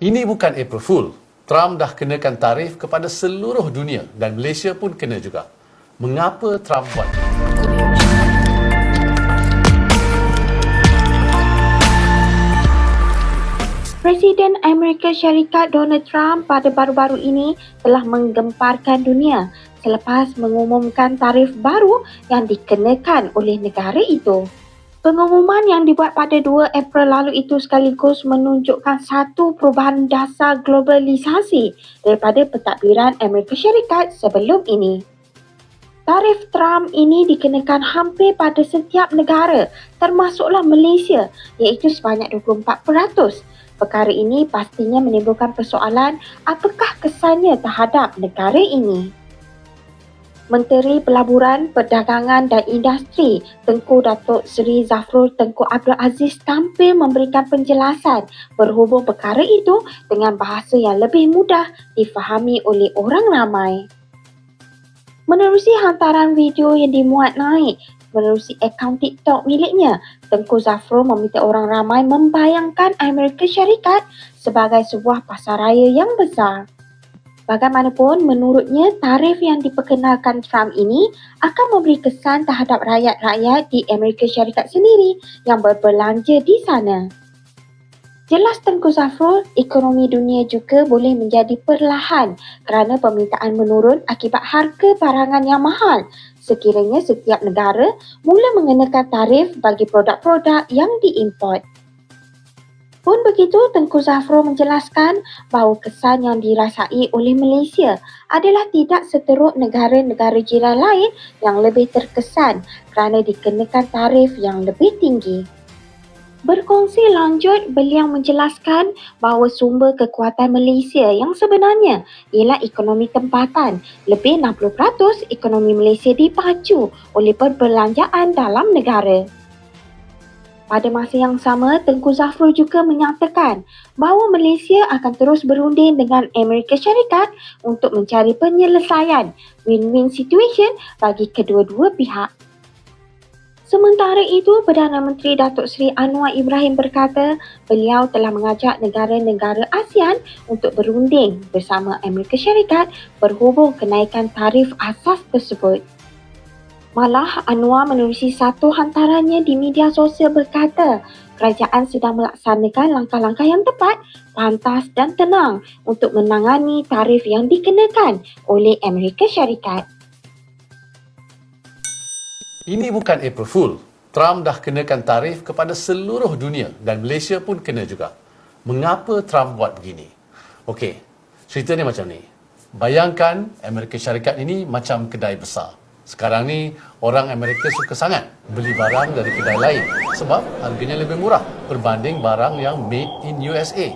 Ini bukan April Fool. Trump dah kenakan tarif kepada seluruh dunia dan Malaysia pun kena juga. Mengapa Trump buat? Presiden Amerika Syarikat Donald Trump pada baru-baru ini telah menggemparkan dunia selepas mengumumkan tarif baru yang dikenakan oleh negara itu. Pengumuman yang dibuat pada 2 April lalu itu sekaligus menunjukkan satu perubahan dasar globalisasi daripada pentadbiran Amerika Syarikat sebelum ini. Tarif Trump ini dikenakan hampir pada setiap negara termasuklah Malaysia iaitu sebanyak 24%. Perkara ini pastinya menimbulkan persoalan apakah kesannya terhadap negara ini. Menteri Pelaburan, Perdagangan dan Industri Tengku Datuk Seri Zafrul Tengku Abdul Aziz tampil memberikan penjelasan berhubung perkara itu dengan bahasa yang lebih mudah difahami oleh orang ramai. Menerusi hantaran video yang dimuat naik menerusi akaun TikTok miliknya, Tengku Zafrul meminta orang ramai membayangkan Amerika Syarikat sebagai sebuah pasaraya yang besar. Bagaimanapun, menurutnya tarif yang diperkenalkan Trump ini akan memberi kesan terhadap rakyat-rakyat di Amerika Syarikat sendiri yang berbelanja di sana. Jelas Tengku Zafrul, ekonomi dunia juga boleh menjadi perlahan kerana permintaan menurun akibat harga barangan yang mahal sekiranya setiap negara mula mengenakan tarif bagi produk-produk yang diimport. Pun begitu, Tengku Zafrul menjelaskan bahawa kesan yang dirasai oleh Malaysia adalah tidak seteruk negara-negara jiran lain yang lebih terkesan kerana dikenakan tarif yang lebih tinggi. Berkongsi lanjut, beliau menjelaskan bahawa sumber kekuatan Malaysia yang sebenarnya ialah ekonomi tempatan. Lebih 60% ekonomi Malaysia dipacu oleh perbelanjaan dalam negara. Pada masa yang sama, Tengku Zafrul juga menyatakan bahawa Malaysia akan terus berunding dengan Amerika Syarikat untuk mencari penyelesaian win-win situation bagi kedua-dua pihak. Sementara itu, Perdana Menteri Datuk Seri Anwar Ibrahim berkata beliau telah mengajak negara-negara ASEAN untuk berunding bersama Amerika Syarikat berhubung kenaikan tarif asas tersebut. Malah Anwar menerusi satu hantarannya di media sosial berkata kerajaan sedang melaksanakan langkah-langkah yang tepat, pantas dan tenang untuk menangani tarif yang dikenakan oleh Amerika Syarikat. Ini bukan April Fool. Trump dah kenakan tarif kepada seluruh dunia dan Malaysia pun kena juga. Mengapa Trump buat begini? Okey, ceritanya macam ni. Bayangkan Amerika Syarikat ini macam kedai besar. Sekarang ni orang Amerika suka sangat beli barang dari kedai lain sebab harganya lebih murah berbanding barang yang made in USA.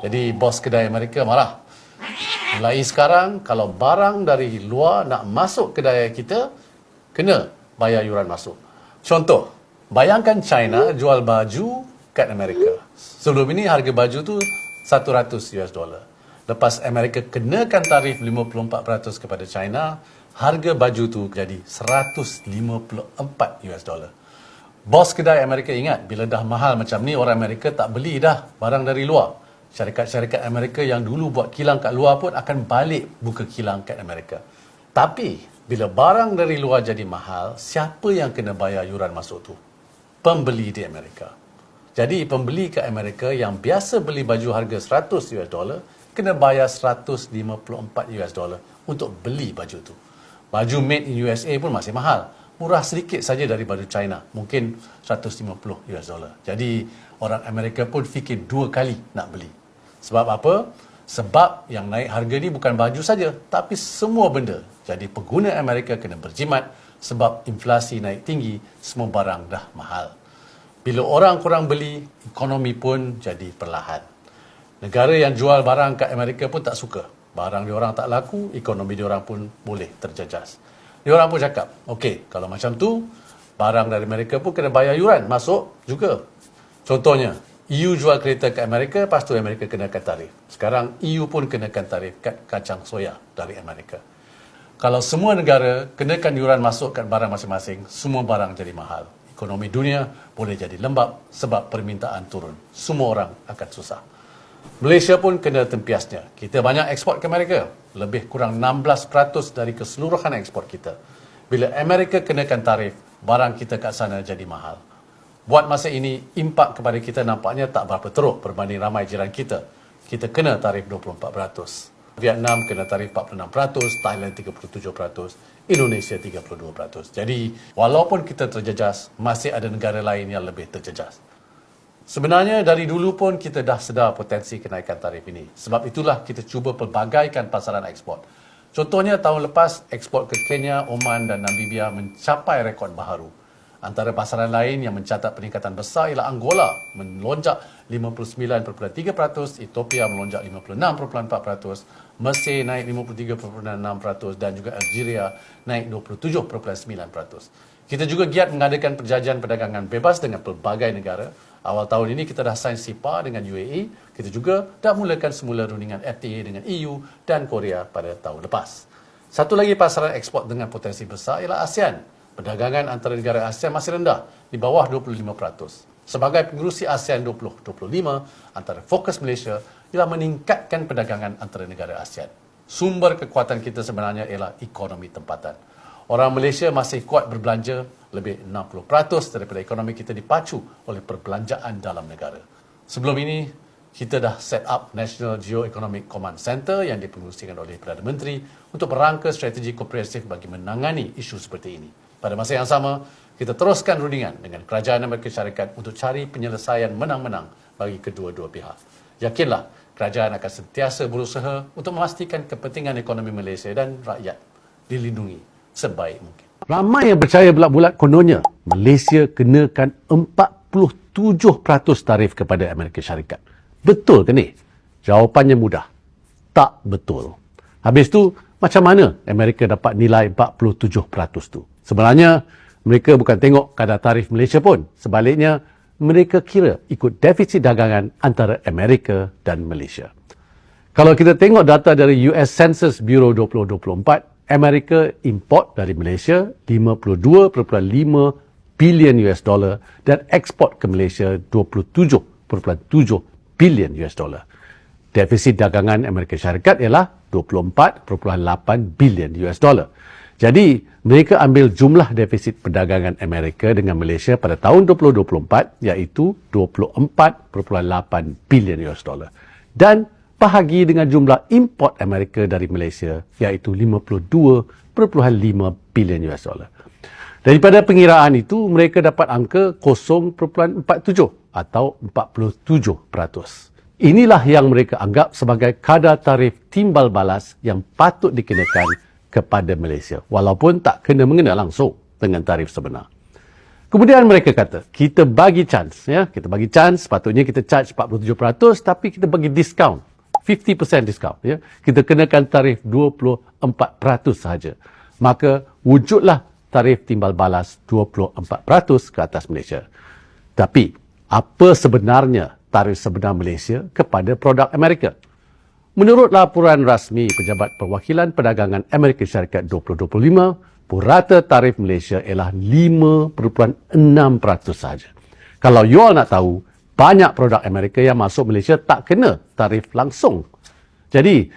Jadi bos kedai Amerika marah. Mulai sekarang kalau barang dari luar nak masuk kedai kita kena bayar yuran masuk. Contoh, bayangkan China jual baju kat Amerika. Sebelum ini harga baju tu 100 US dollar. Lepas Amerika kenakan tarif 54% kepada China, harga baju tu jadi 154 US dollar. Bos kedai Amerika ingat bila dah mahal macam ni orang Amerika tak beli dah barang dari luar. Syarikat-syarikat Amerika yang dulu buat kilang kat luar pun akan balik buka kilang kat Amerika. Tapi bila barang dari luar jadi mahal, siapa yang kena bayar yuran masuk tu? Pembeli di Amerika. Jadi pembeli ke Amerika yang biasa beli baju harga 100 US dollar kena bayar 154 US dollar untuk beli baju tu. Baju made in USA pun masih mahal. Murah sedikit saja dari baju China. Mungkin 150 US dollar. Jadi orang Amerika pun fikir dua kali nak beli. Sebab apa? Sebab yang naik harga ni bukan baju saja, tapi semua benda. Jadi pengguna Amerika kena berjimat sebab inflasi naik tinggi, semua barang dah mahal. Bila orang kurang beli, ekonomi pun jadi perlahan. Negara yang jual barang kat Amerika pun tak suka. Barang dia orang tak laku, ekonomi dia orang pun boleh terjejas. Dia orang pun cakap, okey, kalau macam tu, barang dari Amerika pun kena bayar yuran masuk juga. Contohnya, EU jual kereta ke Amerika, lepas tu Amerika kenakan tarif. Sekarang EU pun kenakan tarif kat kacang soya dari Amerika. Kalau semua negara kenakan yuran masuk kat barang masing-masing, semua barang jadi mahal. Ekonomi dunia boleh jadi lembab sebab permintaan turun. Semua orang akan susah. Malaysia pun kena tempiasnya. Kita banyak ekspor ke Amerika. Lebih kurang 16% dari keseluruhan ekspor kita. Bila Amerika kenakan tarif, barang kita kat sana jadi mahal. Buat masa ini, impak kepada kita nampaknya tak berapa teruk berbanding ramai jiran kita. Kita kena tarif 24%. Vietnam kena tarif 46%, Thailand 37%, Indonesia 32%. Jadi, walaupun kita terjejas, masih ada negara lain yang lebih terjejas. Sebenarnya dari dulu pun kita dah sedar potensi kenaikan tarif ini. Sebab itulah kita cuba pelbagaikan pasaran ekspor. Contohnya tahun lepas ekspor ke Kenya, Oman dan Namibia mencapai rekod baharu. Antara pasaran lain yang mencatat peningkatan besar ialah Angola melonjak 59.3%, Ethiopia melonjak 56.4%, Mesir naik 53.6% dan juga Algeria naik 27.9%. Kita juga giat mengadakan perjanjian perdagangan bebas dengan pelbagai negara Awal tahun ini kita dah sign SIPA dengan UAE. Kita juga dah mulakan semula rundingan FTA dengan EU dan Korea pada tahun lepas. Satu lagi pasaran ekspor dengan potensi besar ialah ASEAN. Perdagangan antara negara ASEAN masih rendah, di bawah 25%. Sebagai pengurusi ASEAN 2025, antara fokus Malaysia ialah meningkatkan perdagangan antara negara ASEAN. Sumber kekuatan kita sebenarnya ialah ekonomi tempatan. Orang Malaysia masih kuat berbelanja, lebih 60% daripada ekonomi kita dipacu oleh perbelanjaan dalam negara. Sebelum ini, kita dah set up National Geo-Economic Command Center yang dipengurusikan oleh Perdana Menteri untuk merangka strategi komprehensif bagi menangani isu seperti ini. Pada masa yang sama, kita teruskan rundingan dengan Kerajaan Amerika Syarikat untuk cari penyelesaian menang-menang bagi kedua-dua pihak. Yakinlah, kerajaan akan sentiasa berusaha untuk memastikan kepentingan ekonomi Malaysia dan rakyat dilindungi sebaik mungkin. Ramai yang percaya bulat-bulat kononnya Malaysia kenakan 47% tarif kepada Amerika Syarikat. Betul ke ni? Jawapannya mudah. Tak betul. Habis tu, macam mana Amerika dapat nilai 47% tu? Sebenarnya, mereka bukan tengok kadar tarif Malaysia pun. Sebaliknya, mereka kira ikut defisit dagangan antara Amerika dan Malaysia. Kalau kita tengok data dari US Census Bureau 2024, Amerika import dari Malaysia 52.5 bilion US dollar dan ekspor ke Malaysia 27.7 bilion US dollar. Defisit dagangan Amerika Syarikat ialah 24.8 bilion US dollar. Jadi, mereka ambil jumlah defisit perdagangan Amerika dengan Malaysia pada tahun 2024 iaitu 24.8 bilion US dollar. Dan bahagi dengan jumlah import Amerika dari Malaysia iaitu 52.5 bilion US dollar. Daripada pengiraan itu, mereka dapat angka 0.47 atau 47%. Inilah yang mereka anggap sebagai kadar tarif timbal balas yang patut dikenakan kepada Malaysia walaupun tak kena mengena langsung dengan tarif sebenar. Kemudian mereka kata, kita bagi chance. ya Kita bagi chance, sepatutnya kita charge 47% tapi kita bagi discount 50% diskaun. Ya. Kita kenakan tarif 24% sahaja. Maka wujudlah tarif timbal balas 24% ke atas Malaysia. Tapi, apa sebenarnya tarif sebenar Malaysia kepada produk Amerika? Menurut laporan rasmi Pejabat Perwakilan Perdagangan Amerika Syarikat 2025, purata tarif Malaysia ialah 5.6% sahaja. Kalau you all nak tahu, banyak produk Amerika yang masuk Malaysia tak kena tarif langsung. Jadi,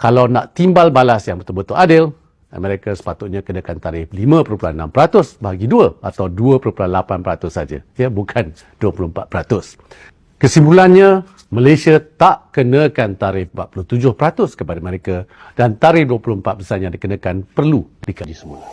kalau nak timbal balas yang betul-betul adil, Amerika sepatutnya kenakan tarif 5.6% bagi 2 atau 2.8% saja. Ya, bukan 24%. Kesimpulannya, Malaysia tak kenakan tarif 47% kepada Amerika dan tarif 24% yang dikenakan perlu dikaji semula.